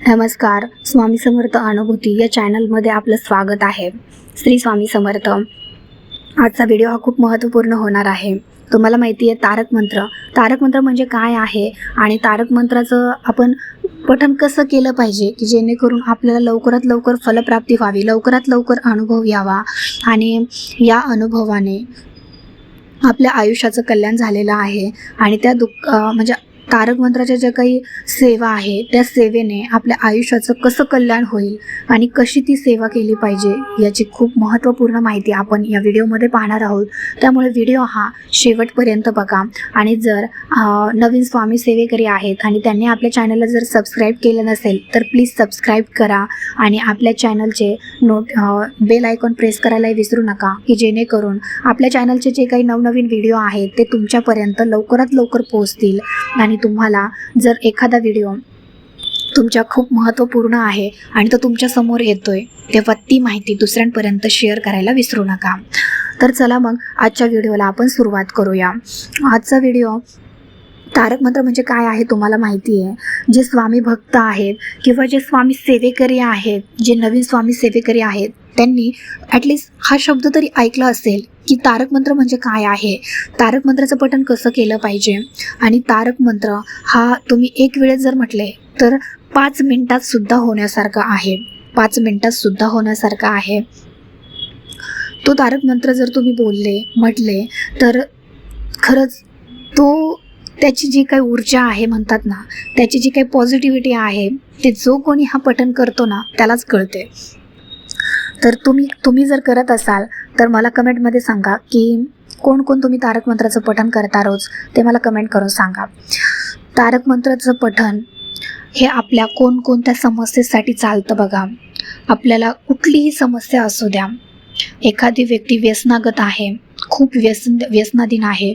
नमस्कार स्वामी समर्थ अनुभूती या चॅनलमध्ये आपलं स्वागत आहे. श्री स्वामी समर्थ आजचा व्हिडिओ हा खूप महत्त्वपूर्ण होणार आहे. तुम्हाला माहिती आहे तारक मंत्र. तारक मंत्र म्हणजे काय आहे? आणि तारक मंत्राचं आपण पठन कसं केलं पाहिजे? की जेणेकरून आपल्याला लवकरात लवकर फलप्राप्ती व्हावी लवकरात लवकर अनुभव यावा. आणि या अनुभवाने आपल्या आयुष्याचं कल्याण झालेलं आहे. आणि त्या दुःख म्हणजे तारक मंत्राच्या ज्या काही सेवा आहे त्या सेवेने आपल्या आयुष्याचं कसं कल्याण होईल आणि कशी ती सेवा केली पाहिजे याची खूप महत्त्वपूर्ण माहिती आपण या व्हिडिओमध्ये पाहणार आहोत. त्यामुळे व्हिडिओ हा शेवटपर्यंत बघा. आणि जर नवीन स्वामी सेवेकरी आहेत आणि त्यांनी आपल्या चॅनलला जर सबस्क्राईब केलं नसेल तर प्लीज सबस्क्राईब करा आणि आपल्या चॅनलचे नोट बेल आयकॉन प्रेस करायलाही विसरू नका की जेणेकरून आपल्या चॅनलचे जे काही नवनवीन व्हिडिओ आहेत ते तुमच्यापर्यंत लवकरात लवकर पोहोचतील आणि तुम्हाला जर एखादा व्हिडिओ तुमच्या खूप महत्त्वपूर्ण आहे आणि तो तुमच्यासमोर येतोय तेव्हा ती माहिती दुसऱ्यांपर्यंत शेअर करायला विसरू नका. तर चला मग आजच्या व्हिडिओला आपण सुरुवात करूया. आजचा व्हिडिओ तारक मंत्र म्हणजे काय आहे तुम्हाला माहिती आहे जे स्वामी भक्त आहेत किंवा जे स्वामी सेवेकरी आहेत जे नवीन स्वामी सेवेकरी आहेत त्यांनी ॲटलिस्ट हा शब्द तरी ऐकला असेल. की तारक मंत्र म्हणजे काय आहे? तारक मंत्राचं पठण कसं केलं पाहिजे? आणि तारक मंत्र हा तुम्ही एक वेळेस जर म्हटले तर पाच मिनिटात सुद्धा होण्यासारखा आहे. पाच मिनिटात सुद्धा होण्यासारखा आहे. तो तारक मंत्र जर तुम्ही बोलले म्हटले तर खरंच तो त्याची जी काही ऊर्जा आहे म्हणतात ना त्याची जी काही पॉझिटिव्हिटी आहे ते जो कोणी हा पठण करतो ना त्यालाच कळते. तर तुम्ही तुम्ही जर करत असाल तर मला कमेंटमध्ये सांगा की कोण कोण तुम्ही तारक मंत्राचं पठण करता रोज ते मला कमेंट करून सांगा. तारक मंत्राचं पठण हे आपल्या कोणकोणत्या समस्येसाठी चालतं बघा. आपल्याला कुठलीही समस्या असू द्या. एखादी व्यक्ती व्यसनागत आहे खूप व्यसन व्यसनाधीन आहे.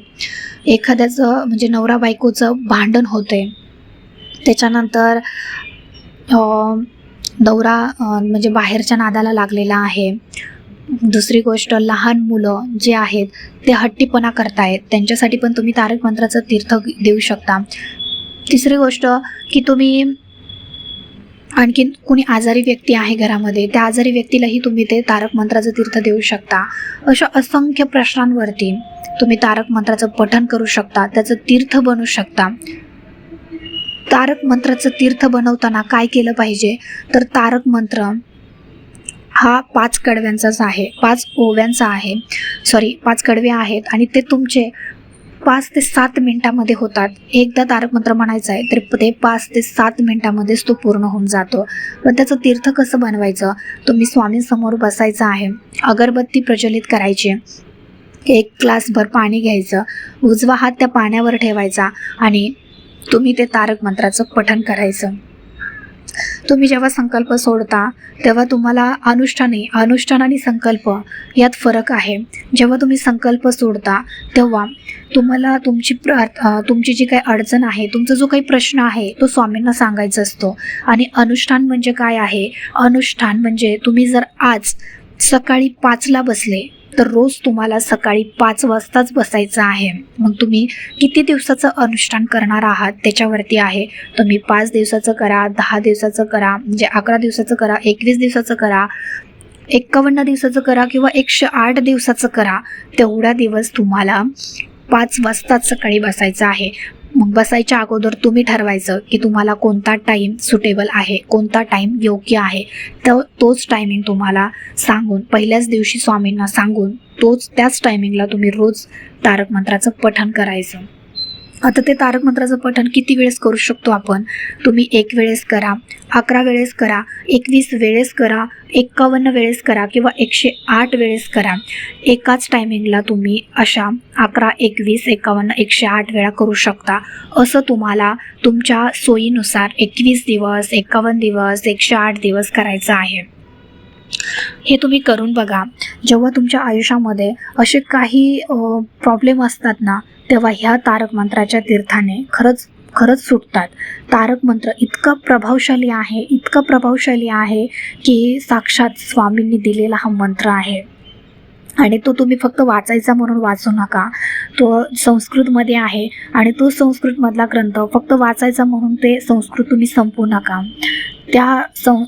एखाद्याचं म्हणजे नवरा बायकोचं भांडण होते त्याच्यानंतर दौरा म्हणजे बाहेरच्या नादाला लागलेला आहे. दुसरी गोष्ट लहान मुलं जे आहेत ते हट्टीपणा करतायत. त्यांच्यासाठी पण तुम्ही तारक मंत्राचं तीर्थ देऊ शकता. तिसरी गोष्ट की तुम्ही आणखीन कुणी आजारी व्यक्ती आहे घरामध्ये त्या आजारी व्यक्तीलाही तुम्ही ते तारक मंत्राचं तीर्थ देऊ शकता. अशा असंख्य प्रश्नांवरती तुम्ही तारक मंत्राचं पठण करू शकता त्याचं तीर्थ बनू शकता. तारक मंत्राचं तीर्थ बनवताना काय केलं पाहिजे? तर तारक मंत्र हा पाच कडव्यांचाच आहे. पाच ओव्यांचा आहे. सॉरी पाच कडवे आहेत आणि ते तुमचे पाच ते सात मिनटामध्ये होतात. एकदा तारक मंत्र म्हणायचं आहे तर ते पाच ते सात मिनटामध्येच तो पूर्ण होऊन जातो. पण त्याचं तीर्थ कसं बनवायचं? तुम्ही स्वामींसमोर बसायचं आहे. अगरबत्ती प्रज्वलित करायची. एक ग्लासभर पाणी घ्यायचं. उजवा हात त्या पाण्यावर ठेवायचा आणि तुम्ही ते तारक मंत्राचं पठण करायचं. तुम्ही जेव्हा संकल्प सोडता तेव्हा तुम्हाला अनुष्ठाने अनुष्ठान आणि संकल्प यात फरक आहे. जेव्हा तुम्ही संकल्प सोडता तेव्हा तुम्हाला तुमची प्र तुमची जी काही अडचण आहे तुमचा जो काही प्रश्न आहे तो स्वामींना सांगायचा असतो. आणि अनुष्ठान म्हणजे काय आहे? अनुष्ठान म्हणजे तुम्ही जर आज सकाळी पाचला बसले तर रोज तुम्हाला सकाळी पाच वाजताच बसायचं आहे. मग तुम्ही किती दिवसाचं अनुष्ठान करणार आहात त्याच्यावरती आहे. तुम्ही पाच दिवसाचं करा दहा दिवसाचं करा म्हणजे अकरा दिवसाचं करा एकवीस दिवसाचं करा एक्कावन्न दिवसाचं करा किंवा एकशे आठ दिवसाचं करा तेवढा दिवस तुम्हाला पाच वाजताच सकाळी बसायचं आहे. मग बसायच्या अगोदर तुम्ही ठरवायचं की तुम्हाला कोणता टाईम सुटेबल आहे कोणता टाईम योग्य आहे. तर तोच टायमिंग तुम्हाला सांगून पहिल्याच दिवशी स्वामींना सांगून तोच त्याच टायमिंगला तुम्ही रोज तारक मंत्राचं पठण करायचं. आता ते तारक मंत्राचं पठण किती वेळेस करू शकतो आपण? तुम्ही एक वेळेस करा अकरा वेळेस करा एकवीस वेळेस करा एक्कावन्न वेळेस करा किंवा एकशे आठ वेळेस करा. एकाच टायमिंगला तुम्ही अशा अकरा एकवीस एकावन्न एकशे आठ वेळा करू शकता. असं तुम्हाला तुमच्या सोयीनुसार एकवीस दिवस एकावन्न दिवस एकशे आठ दिवस करायचं आहे. हे तुम्ही करून बघा. जेव्हा तुमच्या आयुष्यामध्ये असे काही प्रॉब्लेम असतात ना तेव्हा ह्या तारक मंत्राच्या तीर्थाने खरंच खरंच सुटतात. तारक मंत्र इतका प्रभावशाली आहे इतका प्रभावशाली आहे की साक्षात स्वामींनी दिलेला हा मंत्र आहे. आणि तो तुम्ही फक्त वाचायचा म्हणून वाचू नका. तो संस्कृतमध्ये आहे आणि तो संस्कृतमधला ग्रंथ फक्त वाचायचा म्हणून ते संस्कृत तुम्ही संपू नका. त्या सं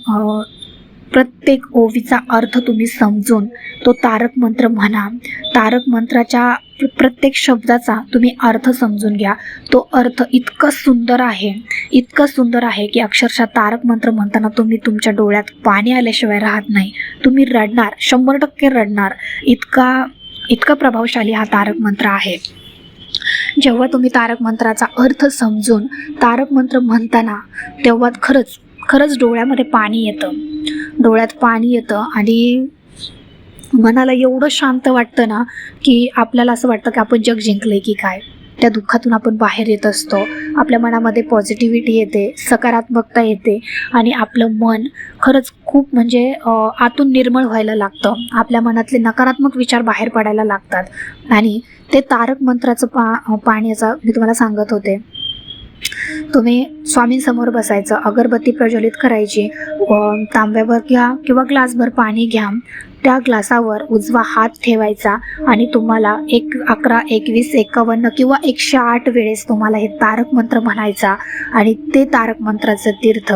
प्रत्येक ओवीचा अर्थ तुम्ही समजून तो तारक मंत्र म्हणा तारक मंत्राच्या प्रत्येक शब्दाचा तुम्ही अर्थ समजून घ्या. तो अर्थ इतकं सुंदर आहे इतकं सुंदर आहे की अक्षरशः तारक मंत्र म्हणताना तुम्ही तुमच्या डोळ्यात पाणी आल्याशिवाय राहत नाही. तुम्ही रडणार शंभर टक्के रडणार. इतका इतका प्रभावशाली हा तारक मंत्र आहे. जेव्हा तुम्ही तारक मंत्राचा अर्थ समजून तारक मंत्र म्हणताना तेव्हा खरंच खरंच डोळ्यामध्ये पाणी येतं. डोळ्यात पाणी येतं आणि मनाला एवढं शांत वाटतं ना की आपल्याला असं वाटतं की आपण जग जिंकले की काय. त्या दुःखातून आपण बाहेर येत असतो. आपल्या मनामध्ये पॉझिटिव्हिटी येते सकारात्मकता येते आणि आपलं मन खरंच खूप म्हणजे आतून निर्मळ व्हायला लागतं. आपल्या मनातले नकारात्मक विचार बाहेर पडायला लागतात. आणि ते तारक मंत्राचं पा पाण्याचा मी तुम्हाला सांगत होते. तुम्ही स्वामींसमोर बसायचं अगरबत्ती प्रज्वलित करायची तांब्यावर घ्या किंवा ग्लासभर पाणी घ्या. त्या ग्लासावर उजवा हात ठेवायचा आणि तुम्हाला एक अकरा एकवीस एकावन्न किंवा एकशे आठ वेळेस तुम्हाला हे तारक मंत्र म्हणायचा आणि ते तारक मंत्राचं तीर्थ.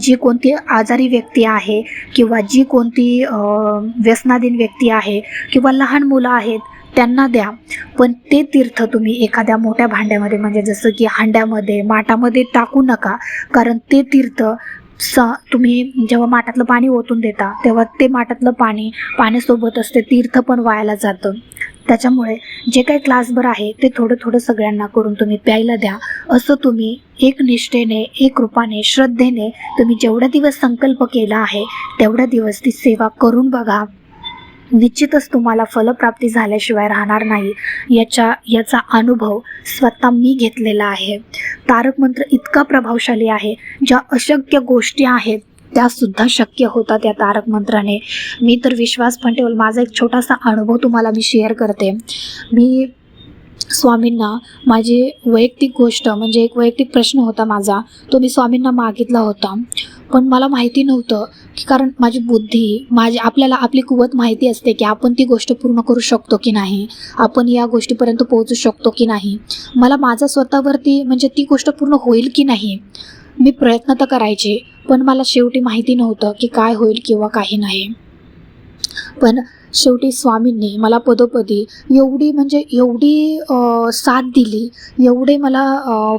जी कोणती आजारी व्यक्ती आहे किंवा जी कोणती व्यसनाधीन व्यक्ती आहे किंवा लहान मुलं आहेत त्यांना द्या. पण ते तीर्थ तुम्ही एखाद्या मोठ्या भांड्यामध्ये म्हणजे जसं की हांड्यामध्ये माठामध्ये टाकू नका. कारण ते तीर्थ स तुम्ही जेव्हा माठातलं पाणी ओतून देता तेव्हा ते माठातलं पाणी पाण्यासोबतच ते तीर्थ पण वायाला जातं. त्याच्यामुळे जे काही क्लासभर आहे ते थोडं थोडं सगळ्यांना करून तुम्ही प्यायला द्या. असं तुम्ही एक निष्ठेने एक रूपाने श्रद्धेने तुम्ही जेवढा दिवस संकल्प केला आहे तेवढा दिवस ती सेवा करून बघा. निश्चितच तुम्हाला फलप्राप्ती झाल्याशिवाय राहणार नाही. याच्या याचा अनुभव स्वतः मी घेतलेला आहे. तारक मंत्र इतका प्रभावशाली आहे ज्या अशक्य गोष्टी आहेत त्या सुद्धा शक्य होतात या तारक मंत्राने. मी तर विश्वास पण ठेवल माझा एक छोटासा अनुभव तुम्हाला मी शेअर करते. मी स्वामींना माझी वैयक्तिक गोष्ट म्हणजे एक वैयक्तिक प्रश्न होता माझा तो मी स्वामींना मागितला होता. पण मला माहिती नव्हतं की कारण माझी बुद्धी माझी आपल्याला आपली कुवत माहिती असते की आपण ती गोष्ट पूर्ण करू शकतो की नाही आपण या गोष्टीपर्यंत पोहोचू शकतो की नाही. मला माझा स्वतःवरती म्हणजे ती गोष्ट पूर्ण होईल की नाही मी प्रयत्न तर करायचे पण मला शेवटी माहिती नव्हतं की काय होईल किंवा काही नाही. पण शेवटी स्वामींनी मला पदोपदी एवढी म्हणजे एवढी साथ दिली एवढे मला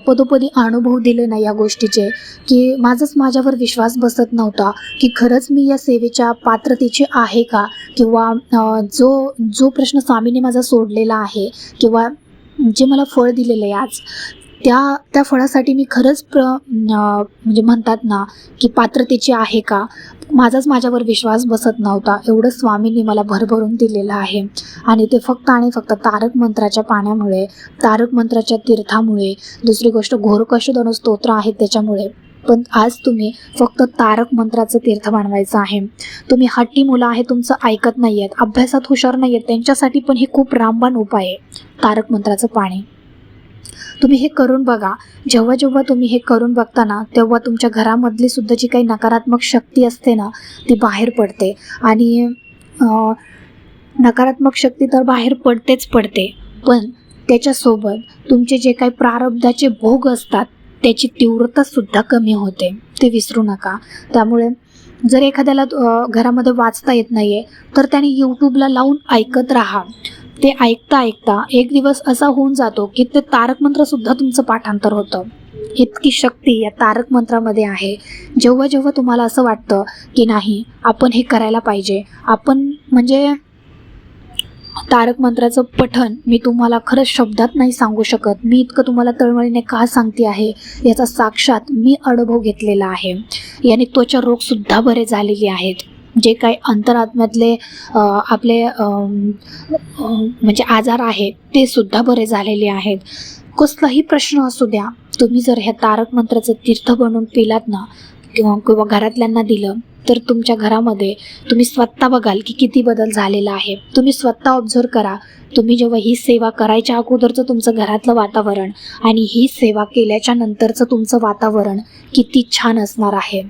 पदोपदी अनुभव दिले ना या गोष्टीचे की माझंच माझ्यावर विश्वास बसत नव्हता की खरंच मी या सेवेच्या पात्रतेची आहे का? किंवा जो जो प्रश्न स्वामींनी माझा सोडलेला आहे किंवा जे मला फळ दिलेलं आहे आज त्या त्या फळासाठी मी खरंच प्र म्हणजे म्हणतात ना की पात्रतेची आहे का? माझाच माझ्यावर विश्वास बसत नव्हता. एवढं स्वामींनी मला भरभरून दिलेलं आहे. आणि ते फक्त आणि फक्त तारक मंत्राच्या पाण्यामुळे तारक मंत्राच्या तीर्थामुळे दुसरी गोष्ट घोरकशोधन स्तोत्र आहेत त्याच्यामुळे. पण आज तुम्ही फक्त तारक मंत्राचं तीर्थ मानवायचं आहे. तुम्ही हट्टी मुलं आहे तुमचं ऐकत नाही आहेत अभ्यासात हुशार नाही आहेत त्यांच्यासाठी पण हे खूप रामबाण उपाय आहे. तारक मंत्राचं पाणी. तुम्ही हे करून बघा. जेव्हा जेव्हा तुम्ही हे करून बघता ना तेव्हा तुमच्या घरामधली सुद्धा जी काही नकारात्मक शक्ती असते ना ती बाहेर पडते. आणि नकारात्मक शक्ती तर बाहेर पडतेच पडते. पण त्याच्यासोबत तुमचे जे काही प्रारब्धाचे भोग असतात त्याची तीव्रता सुद्धा कमी होते. ते विसरू नका. त्यामुळे जर एखाद्याला घरामध्ये वाचता येत नाही आहे तर त्याने यूट्यूबला लावून ऐकत राहा. ते ऐकता ऐकता एक दिवस असा होऊन जातो की ते तारक मंत्रसुद्धा तुमचं पाठांतर होतं. इतकी शक्ती या तारक मंत्रामध्ये आहे. जेव्हा जेव्हा तुम्हाला असं वाटतं की नाही आपण हे करायला पाहिजे. आपण म्हणजे तारक मंत्राचं पठन मी तुम्हाला खरंच शब्दात नाही सांगू शकत. मी इतकं तुम्हाला तळमळीने का सांगते आहे? याचा साक्षात मी अनुभव घेतलेला आहे. याने त्वचा रोगसुद्धा बरे झालेले आहेत. जे काही अंतरात्म्यातले आपले म्हणजे आजार आहेत ते सुद्धा बरे झालेले आहेत. कसलाही प्रश्न असू द्या तुम्ही जर ह्या तारक मंत्राचं तीर्थ बनवून पिलात ना किंवा किंवा घरातल्यांना दिलं तर तुमच्या घरामध्ये तुम्ही स्वतः बघाल की किती बदल झालेला आहे. तुम्ही स्वतः ऑब्झर्व करा. तुम्ही जेव्हा ही सेवा करायच्या अगोदरचं तुमचं घरातलं वातावरण आणि ही सेवा केल्याच्या नंतरचं तुमचं वातावरण किती छान असणार आहे.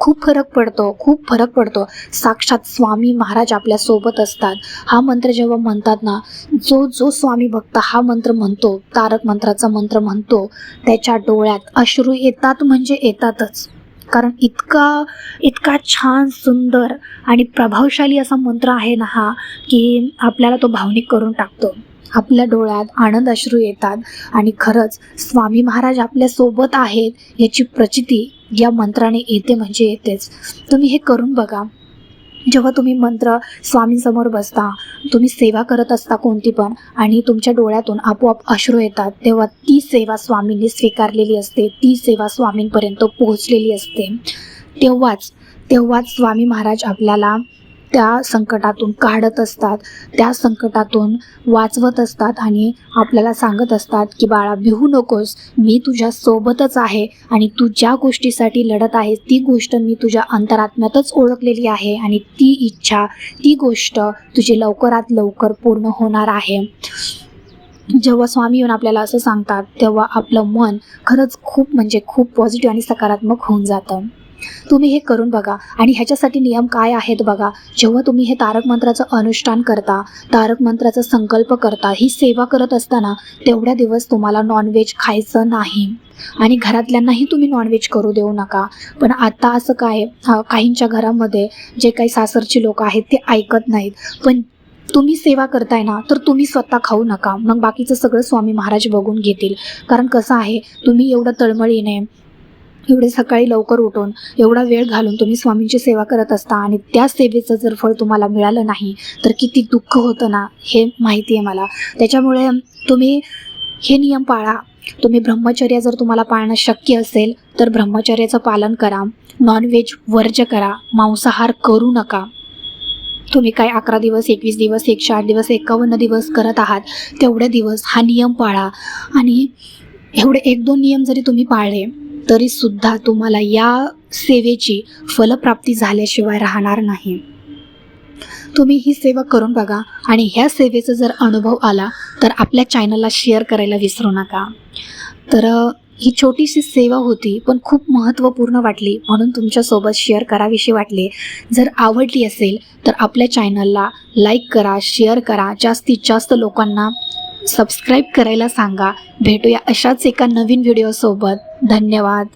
खूप फरक पडतो खूप फरक पडतो. साक्षात स्वामी महाराज आपल्यासोबत असतात. हा मंत्र जेव्हा म्हणतात ना जो जो स्वामी भक्त हा मंत्र म्हणतो तारक मंत्राचा मंत्र म्हणतो त्याच्या डोळ्यात अश्रू येतात म्हणजे येतातच. कारण इतका इतका छान सुंदर आणि प्रभावशाली असा मंत्र आहे ना हा की आपल्याला तो भावनिक करून टाकतो. आपल्या डोळ्यात आनंद अश्रू येतात आणि खरंच स्वामी महाराज आपल्यासोबत आहेत याची प्रचिती या मंत्राने येते म्हणजे येतेच. तुम्ही हे करून बघा. जेव्हा तुम्ही मंत्र स्वामींसमोर बसता तुम्ही सेवा करत असता कोणती पण आणि तुमच्या डोळ्यातून आपोआप अश्रू येतात तेव्हा ती सेवा स्वामींनी स्वीकारलेली असते ती सेवा स्वामींपर्यंत पोहोचलेली असते. तेव्हाच तेव्हाच स्वामी महाराज आपल्याला त्या संकटातून काढत असतात त्या संकटातून वाचवत असतात आणि आपल्याला सांगत असतात की बाळा भिवू नकोस. मी तुझ्या सोबतच आहे आणि तू ज्या गोष्टीसाठी लढत आहेस ती गोष्ट मी तुझ्या अंतरात्म्यातच ओळखलेली आहे आणि ती इच्छा ती गोष्ट तुझी लवकरात लवकर पूर्ण होणार आहे. जेव्हा स्वामी येऊन आपल्याला असं सांगतात तेव्हा आपलं मन खरंच खूप म्हणजे खूप पॉझिटिव्ह आणि सकारात्मक होऊन जातं. तुम्ही हे करून बघा. आणि ह्याच्यासाठी नियम काय आहेत बघा. जेव्हा तुम्ही हे तारक मंत्राचं अनुष्ठान करता तारक मंत्राचा संकल्प करता ही सेवा करत असताना तेवढ्या दिवस तुम्हाला नॉनव्हेज खायचं नाही. आणि घरातल्यांनाही तुम्ही नॉनव्हेज करू देऊ नका. पण आता असं काय काहींच्या घरामध्ये जे काही सासरची लोक आहेत ते ऐकत नाहीत. पण तुम्ही सेवा करताय ना तर तुम्ही स्वतः खाऊ नका. मग बाकीचं सगळं स्वामी महाराज बघून घेतील. कारण कसं आहे तुम्ही एवढं तळमळीने एवढे सकाळी लवकर उठून एवढा वेळ घालून तुम्ही स्वामींची सेवा करत असता आणि त्या सेवेचं जर फळ तुम्हाला मिळालं नाही तर किती दुःख होतं ना हे माहिती आहे मला. त्याच्यामुळे तुम्ही हे नियम पाळा. तुम्ही ब्रह्मचर्य जर तुम्हाला पाळणं शक्य असेल तर ब्रह्मचर्याचं पालन करा. नॉनव्हेज वर्ज करा. मांसाहार करू नका. तुम्ही काय अकरा दिवस एकवीस दिवस एकशे आठ दिवस एकावन्न दिवस करत आहात तेवढे दिवस हा नियम पाळा. आणि एवढे एक दोन नियम जरी तुम्ही पाळले तरी सुद्धा तुम्हाला या सेवेची फलप्राप्ती झाल्याशिवाय राहणार नाही. तुम्ही ही सेवा करून बघा आणि ह्या सेवेचा जर अनुभव आला तर आपल्या चॅनलला शेअर करायला विसरू नका. तर ही छोटीशी सेवा होती पण खूप महत्त्वपूर्ण वाटली म्हणून तुमच्यासोबत शेअर करावीशी वाटले. जर आवडली असेल तर आपल्या चॅनलला लाईक करा शेअर करा. जास्तीत जास्त लोकांना सबस्क्राईब करायला सांगा. भेटूया अशाच एका नवीन व्हिडिओसोबत धन्यवाद.